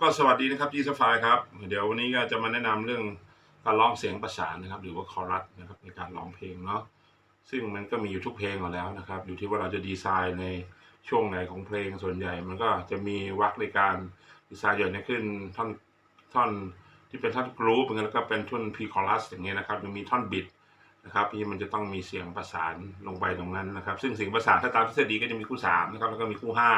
ก็สวัสดีนะครับจีสฟายครับเดี๋ยววันนี้ก็จะมาแนะนำเรื่องการร้องเสียงประสานนะครับ หรือว่าคอรัสนะครับในการร้องเพลงเนาะซึ่งมันก็มีอยู่ทุกเพลงอยู่แล้วนะครับ อยู่ที่ว่าเราจะดีไซน์ในช่วงไหนของเพลงส่วนใหญ่ มันก็จะมีวักในการดีไซน์อย่างนี้ขึ้นท่อนท่อนที่เป็นท่อนกรูปแล้วก็เป็นท่อนพีคอรัสอย่างเงี้ยนะครับมันมีท่อนบิดนะครับที่มันจะต้องมีเสียงประสานลงไปตรงนั้นนะครับ ซึ่งเสียงประสานถ้าตามทฤษฎีก็จะมีคู่สามนะครับแล้วก็มีคู่ห้า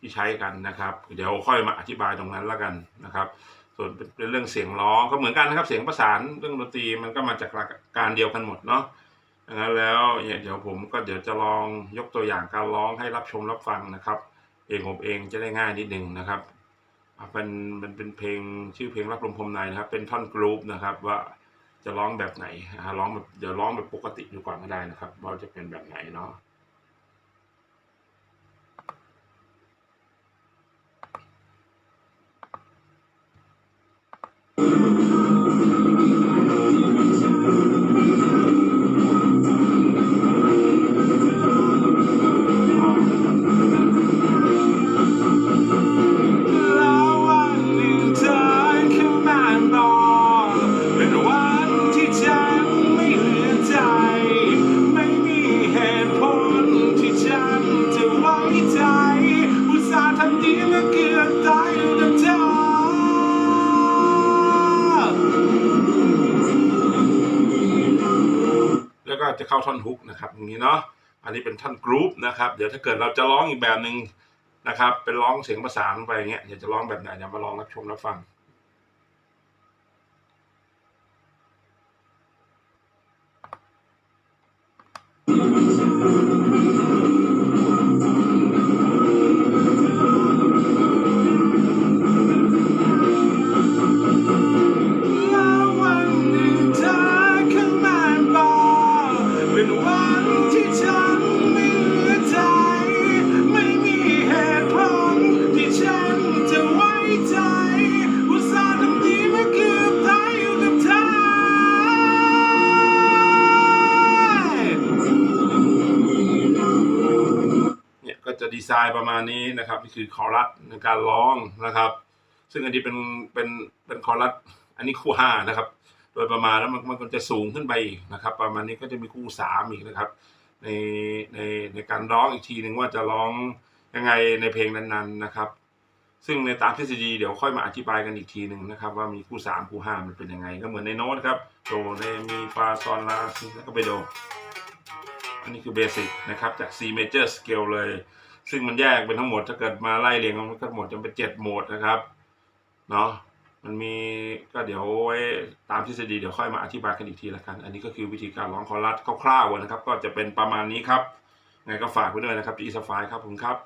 ที่ใช้กันนะครับ เดี๋ยวค่อยมาอธิบายตรงนั้นแล้วกันนะครับ ส่วนเป็นเรื่องเสียงร้องก็เหมือนกันนะครับ เสียงประสานเรื่องดนตรีมันก็มาจากหลักการเดียวกันหมดเนาะดังนั้นแล้วเดี๋ยวผมก็เดี๋ยวจะลองยกตัวอย่างการร้องให้รับชมรับฟังนะครับ เองผมเองจะได้ง่ายนิดนึงนะครับเป็นเป็นเป็นเพลงชื่อเพลงรับลมพรมในนะครับ เป็นท่อนกรุ๊ปนะครับว่าจะร้องแบบไหนร้องแบบเดี๋ยวร้องแบบปกติดูก่อนก็ได้นะครับ ว่าจะเป็นแบบไหนเนาะ จะเข้าท่อนฮุกนะครับอย่างนี้เนาะอันนี้เป็นท่อนกรุ๊ปนะครับเดี๋ยวถ้าเกิดเราจะร้องอีกแบบหนึ่งนะครับเป็นร้องเสียงประสานไปอย่างเงี้ยอยากจะร้องแบบไหนเดี๋ยวมาลองรับชมรับฟัง จะดีไซน์ประมาณนี้นะครับนี่คือคอรัสในการร้องนะครับ ซึ่งอันนี้เป็นเป็นเป็นคอรัสอันนี้คู่ห้านะครับ โดยประมาณแล้วมันมันก็จะสูงขึ้นไปอีกนะครับ ประมาณนี้ก็จะมีคู่สามอีกนะครับ ในในในการร้องอีกทีหนึ่งว่าจะร้องยังไงในเพลงนั้นๆนะครับ ซึ่งในตามทฤษฎีเดี๋ยวค่อยมาอธิบายกันอีกทีหนึ่งนะครับ ว่ามีคู่สามคู่ห้ามันเป็นยังไง ก็เหมือนในโน้ตครับโดเรมีฟาซอลลาซิแล้วก็ไปโดอันนี้คือเบสิกนะครับ จาก C major scale เลย ซึ่งมันแยกเป็นทั้งหมดถ้าเกิดมาไล่เรียงมันก็หมดจะเป็นเจ็ดโหมดนะครับเนาะมันมีก็เดี๋ยวไว้ตามทฤษฎีเดี๋ยวค่อยมาอธิบายกันอีกทีละกัน อันนี้ก็คือวิธีการร้องคอรัสคร่าวๆนะครับ ก็จะเป็นประมาณนี้ครับไงก็ฝากไว้ด้วยนะครับที่อีสฟายครับผมครับ